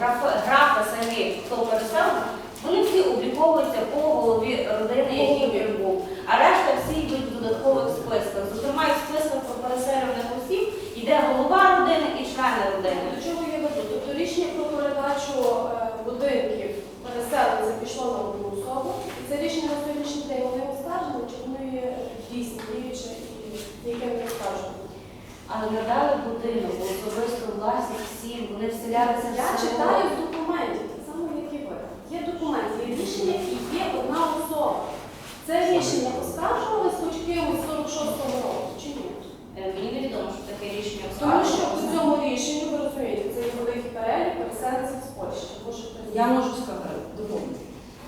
графи- графи самі, хто переселений, вони всі обліковуються по голові родини, який він був. А решта всі йдуть в додаткових списках. Зокрема, і в списках про переселених осіб йде голова родини і члени родини. До чого я веду? Тобто рішення про передачу е, будинків переселенця пішло на одну особу. І це рішення на сьогоднішній день вони оскаржені, чи вони є дійсні, діючі і ніким не оскаржені? Але надали будинок, у особисту власність всім, вони вселялися в Я село. читаю з документів, так само як і ви. Є документ, є рішення і є одна особа. Це рішення оскаржувалось хоч кимось 46-го року, чи ні? Е, Мені невідомо, що таке рішення Тому що по цьому рішенню, ви розумієте, це є великий перелік переселенців з Польщі. Я можу сказати.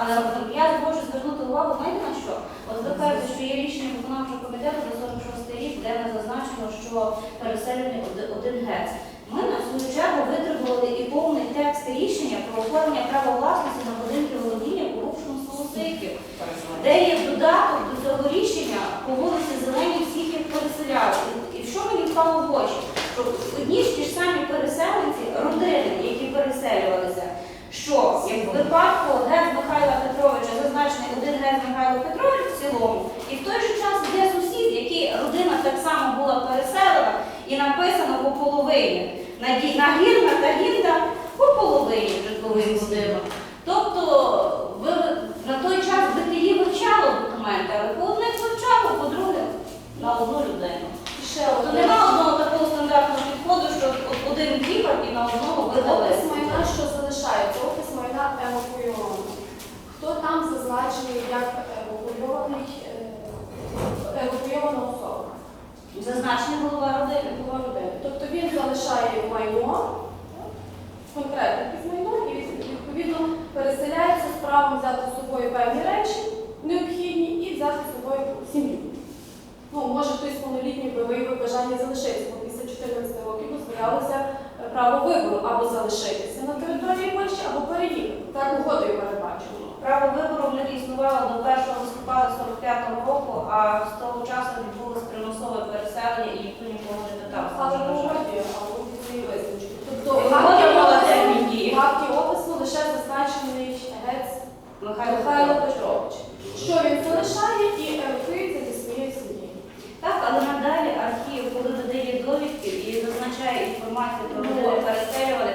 Але я хочу звернути увагу, знаєте на що? От ви кажете, що є рішення виконавчого комітету за 46 рік, де не зазначено, що переселений один гець. Ми на свою чергу витребували і повний текст рішення про оформлення права власності на будинки володіння у Рубшому Солосейків, де є додаток до цього рішення по вулиці Зеленій всіх їх переселяли. І- що мені впало в очі? Що одні ж ті ж самі переселенці, родини, які переселювалися, що як випадку Гець Михайла Петровича зазначений один Гець Михайло Петрович в цілому, і в той же час є сусід, який родина так само була переселена, і написано по половині. Нагірна та гірна по половині житловий будинок. Тобто ви на той час БТІ вивчало документи, але по одних вивчало, по других на одну людину. Ще Тобто одне. нема одного такого стандартного підходу, що один діпер і на одного видали. Опис майна, що залишається, опис майна евакуйований. Хто там зазначений як евакуйований, е, евакуйована особа? Зазначений голова родини. Голова родини. Тобто він залишає майно, конкретне якесь майно, і відповідно переселяється з правом взяти з собою певні речі необхідні і взяти з собою сім'ю. Ну, може хтось повнолітній би виявив бажання залишитися, бо після 14 років дозволялося е, право вибору або залишитися на території Польщі, або переїхати. Так угодою передбачено. Право вибору в них існувало до 1 листопада 45 року, а з того часу відбулось примусове переселення і ніхто нікого не питав. Але Це по вже угоді, а угоді це і визначено. Тобто І в акті опису- термін дії. в акті опису лише зазначений гець Михайло Петрович. Що він залишає і евакуюється зі своєю сім'єю. Так, але надалі архів, коли додає довідки і зазначає інформацію про Ну, людей от. переселювали,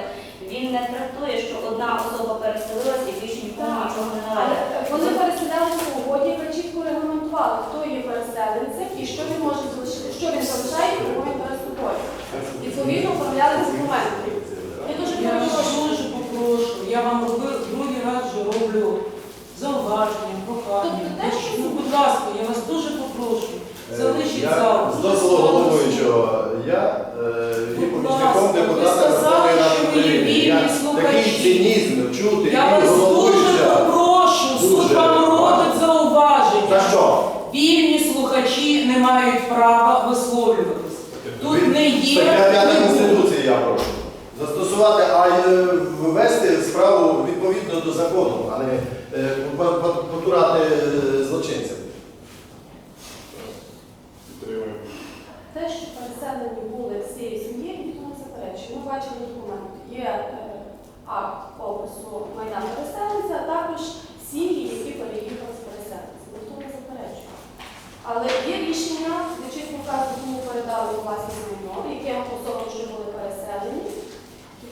він не трактує, що одна особа переселилась і більше нікому нічого не належить. вони переселялися у угоді, яка хто є переселенцем і що він може залишити, що він залишає і кого він бере з собою. Відповідно, оформляли документи. Я дуже Я вас дуже попрошу, я вам робив другий раз вже роблю зауваження, прохання. Тобто те, що- Ну, будь ласка, я вас дуже попрошу. Е, Залишіть Я зал. з дозволу головуючого, я е, є Будь помічником ви депутата сказали, Верховної Ради що ви є України. вільні Я слухачі. Такий цинізм чути Я від вас дуже Вільні слухачі не мають права висловлюватись. Тут не є. Стаття 5. Конституції я прошу. Застосувати, а е, ввести справу відповідно до закону, а не е, по- по- потурати е, злочинцям. Те, що переселені були всією сім'єю, ніхто не заперечує. Ми бачили документ. Є е, акт опису майна переселенця, а також сім'ї, які переїхали з переселенцем. Ніхто не заперечує. Але є рішення, де чесно кажуть, кому передали власне майно, яким особам, що були переселені.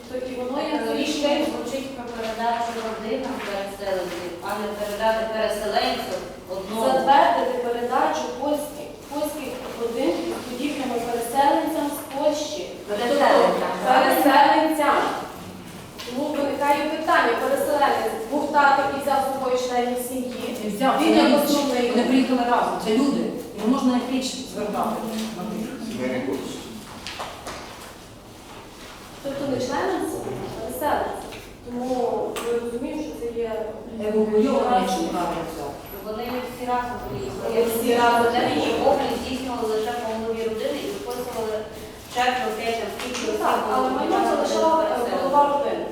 Тобто і воно є Рішення рішення. звучить про передачу родинам переселенців, а не передати переселенцю одному. затвердити передачу польських польських будинків з будівлями переселенцям з Польщі. Переселенцям. Тобто переселенцям. Тому виникає питання, переселенець був тато і взяв з собою членів сім'ї. Взяв, Він як вони- основний. Вони приїхали разом, це люди. Не можна як річ звертати. на них. Тобто не сім'ї, а переселенцем. Тому ми розуміємо, що це є Евакуйовані, якщо. Вони всі разом приїхали. Вони всі разом облік здійснювали лише по голові родини і виписували п'ять, там, скільки Ну, так, але майно в залишала голова родини.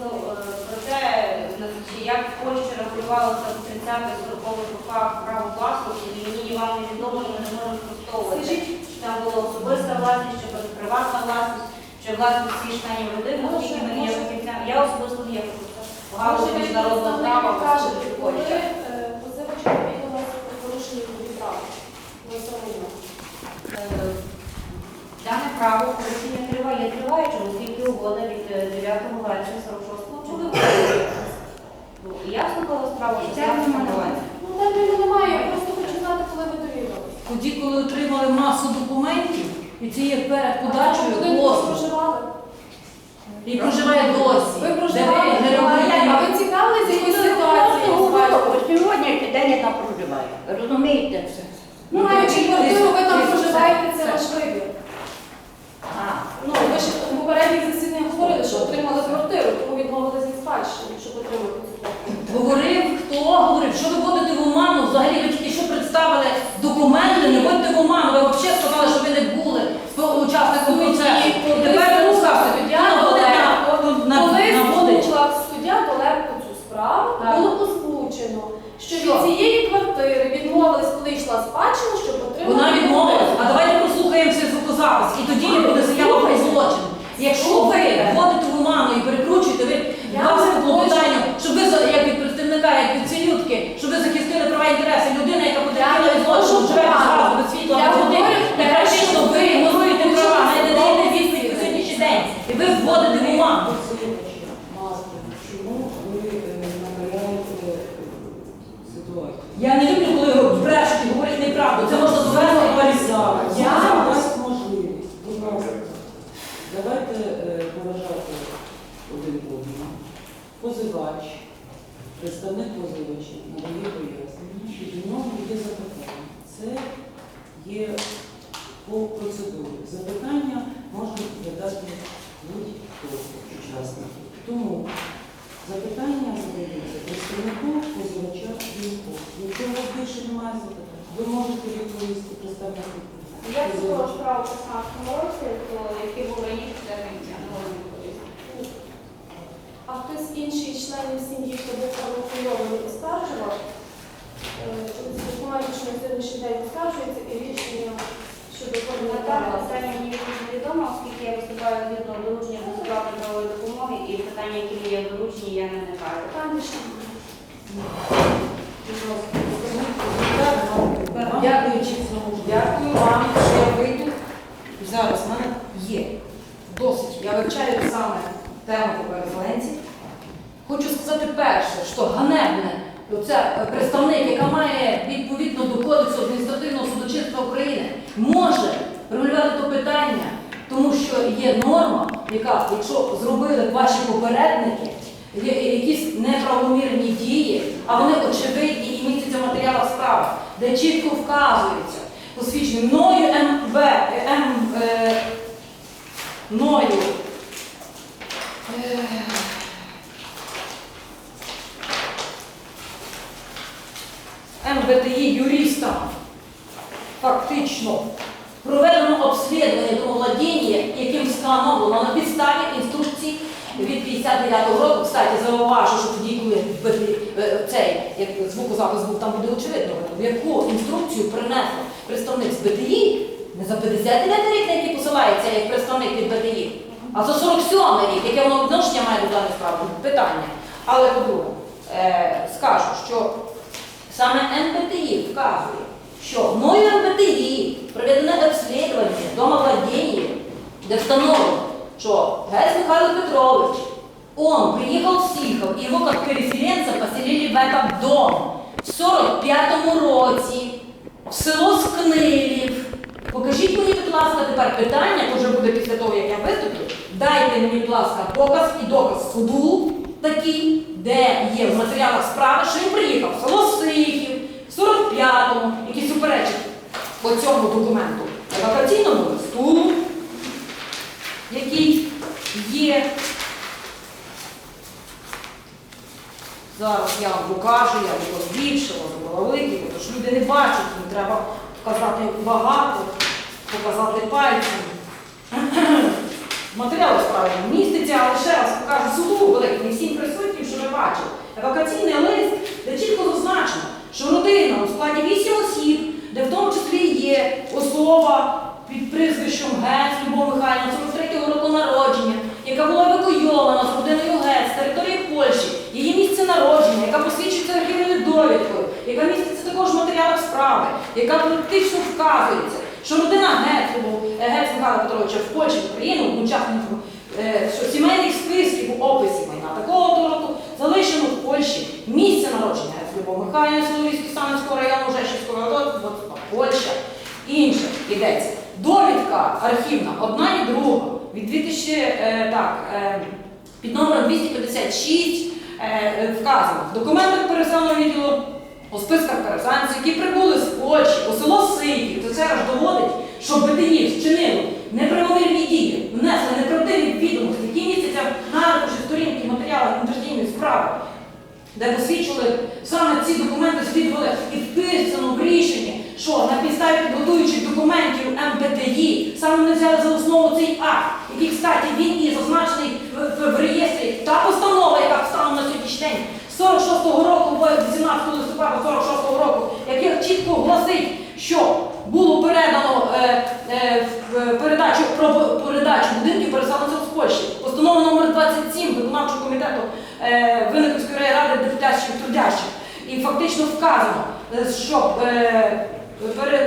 Ну, е, Проте, значить, як в Польщі регулювалося в 30-х 40-х роках право власності, і мені вам невідомо, ми не можемо спростовувати. Скажіть, Чи там була особиста власність, чи приватна власність. що власне всі членів родини, оскільки ми не є може. Я особисто не є ви міжнародного права кажете, коли е, позивач повідомив про порушення трудових прав на самому. Е, Дане право порушення триває, триває, оскільки угода від е, 9 вересня 46-го чули. Ну, Я слухала справу, що це не Ну, терміну немає, я просто хочу знати, коли ви довідалися. Тоді, коли отримали масу документів, і це є перед подачею Ви проживали? і проживає досі. Ви Де проживали? ви не А ви цікавились якоюсь ситуацією? з батьком? Сьогодні день я там проживаю. Розумієте все? Ну, маючи квартиру, ви там проживаєте, це ваш вибір. А, Ну, ви ж у попередніх засіданнях говорили, що отримали квартиру, тому відмовилися від спадщини, щоб отримати цю квартиру. Говорив, хто говорив, що ви вводите в оману, взагалі ви тільки що представили документи, не вводьте в оману, ви взагалі сказали, що ви не були учасником процесу. І тепер ви розказуєте, Суддя хто наводить на, на, Коли наводить. слухав суддя далеко цю справу, Так. було озвучено, що Що? від цієї квартири відмовились, коли йшла спадщина, щоб отримати. Вона відмовилась. А давайте послухаємо цей звукозапис, і тоді буде заява про злочин. Якщо ви вводите в оману і перекручуєте, ви Я вас не по клопотанню, щоб ви за- як від представника, як від цілютки, щоб ви захистили права і інтереси людини, яка потерпіла від злочину, живе без газу, без світла, Я без води, говорю, і практично ви ігноруєте що права, ви не даєте знову відповідь на всі. сьогоднішній день. І ви вводите в оману. Чому ви е, набираєте е, ситуацію? Я не люблю, коли брешуть і говорять неправду. Це можна довести і валізати. Я дасть можливість. Будь ласка, давайте е, поважати один одного. Позивач, представник позивача надає пояснення, і до нього є запитання. Це є по процедурі. Запитання можна задати будь-хто учасник. Тому запитання задаються представнику позивача Вінку. Якщо у вас більше немає запитань, ви можете відповісти представнику. Я слухала справу в 16 році, то який був раніше термін, я не. А хтось інший членів сім'ї, хто був правоохоронним, оскаржував, е, документи, що на сьогоднішній день оскаржується, і рішення щодо На формування даному права. питання мені невідомо, оскільки я виступаю згідно доручення до справи правової допомоги, і питання, які мені є в дорученні, я не. Там більше Дякуючи знову ж. Дякую вам, що я вийду. Зараз в мене є досить. Я вивчаю саме тему по переселенців. Хочу сказати перше, що ганебне, це представник, яка має відповідно до Кодексу адміністративного судочинства України, може регулювати то питання, тому що є норма, яка, якщо зробили ваші попередники, якісь неправомірні дії, а вони очевидні і містяться в справи, де чітко вказується посвідчення мною МВ, е, М, е, мною. е, МВТІ юристам фактично проведено обслідування домовладіння, яким встановлено на підставі інструкцій від 59-го року. Кстати, зауважу, що тоді, коли е, цей як звукозапис був, там буде очевидно, в яку інструкцію принесло представник з БТІ, не за 59 рік, на який посилається як представник від БТІ, а за 47 рік, яке воно відношення має до даної справи, питання. Але по-друге, е, скажу, що Саме НПТІ вказує, що мною НПТІ проведено обслідування домовладіння, де встановлено, що Герц Михайло Петрович, он приехал в Сихов, и его как переселенца поселили в этот дом. В 45-му році, в село Скнилів. Покажіть мені, будь ласка, тепер питання, то вже буде після того, як я виступлю. Дайте мені, будь ласка, показ і доказ. Суду такий, де є в матеріалах справи, що він приїхав в село Сихів, в 45-му, який суперечить по цьому документу? Евакуаційному листу, який є. Зараз я вам покажу, я його збільшила, зробила великий, бо то люди не бачать, їм треба показати багато, показати пальцем. Матеріал справи міститься, але ще раз покажу суду великим і всім присутнім, що ви бачили. Евакуаційний лист, де чітко зазначено, що родина у складі 8 осіб, де в тому числі є особа під прізвищем Гець Любов Михайлівна, 43-го року народження, яка була евакуйована з родиною ГЕС, з території Польщі, її місце народження, яка посвідчується архівною довідкою, яка міститься також в матеріалах справи, яка практично вказується, що родина Гецу, е, Гец Михайла Петровича в Польщі, в Україну, е, що сімейних списків у описі майна такого то року залишено в Польщі місце народження Гецлюбов Михайла Соловійський Станівського району Жешівського року, Польща. Інше йдеться. Довідка архівна, одна і друга від 2000 так, е, під номером 256 е, е, вказано. В документах переселеного відділу у списках переселенців, які прибули з Польщі у село Сиків, то це аж доводить, що Бетинів вчинили неправомірні дії, внесли неправдиві відомості, які містяться на аркуші сторінки матеріалах інтерційної справи, де посвідчили саме ці документи слідували і вписано в рішенні, що на підставі підготуючих документів МПТІ саме не взяли за основу цей акт, кстати, він і зазначений в, в, в реєстрі. Та постанова, яка встала на сьогоднішній день 46-го року, 18 листопада 46-го року, яка чітко гласить, що було передано е, е, в передачу про передачу будинків переселенців з Польщі. Постанова номер 27 виконавчого комітету е, Винниківської райради депутатських трудящих. І фактично вказано, е, що е,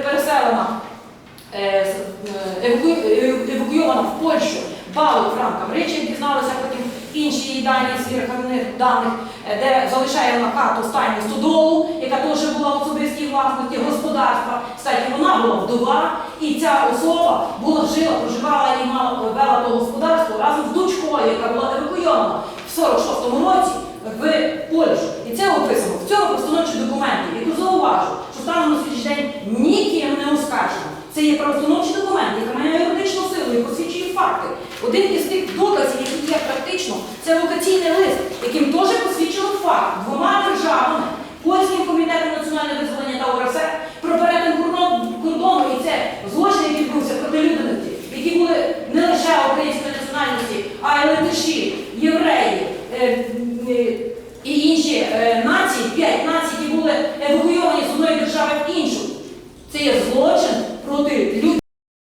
переселена е, е, еваку- е, евакуйована в Польщу Балу Франка Мричі, дізналися потім інші її дані з архівних даних, е, де залишає вона хату стайню стодолу, яка теж була в особистій власності господарства. Кстати, вона була вдова, і ця особа була жила, проживала і мала вела то господарство разом з дочкою, яка була евакуйована в 46-му році в Польщу. І це описано в цьому постановчій документі, яку зауважу, що станом на сьогоднішній день ніким не оскаржено. Це є правостановчий документ, який має юридичну силу і посвідчує факти. Один із тих доказів, які є практично, це локаційний лист, яким теж посвідчено факт двома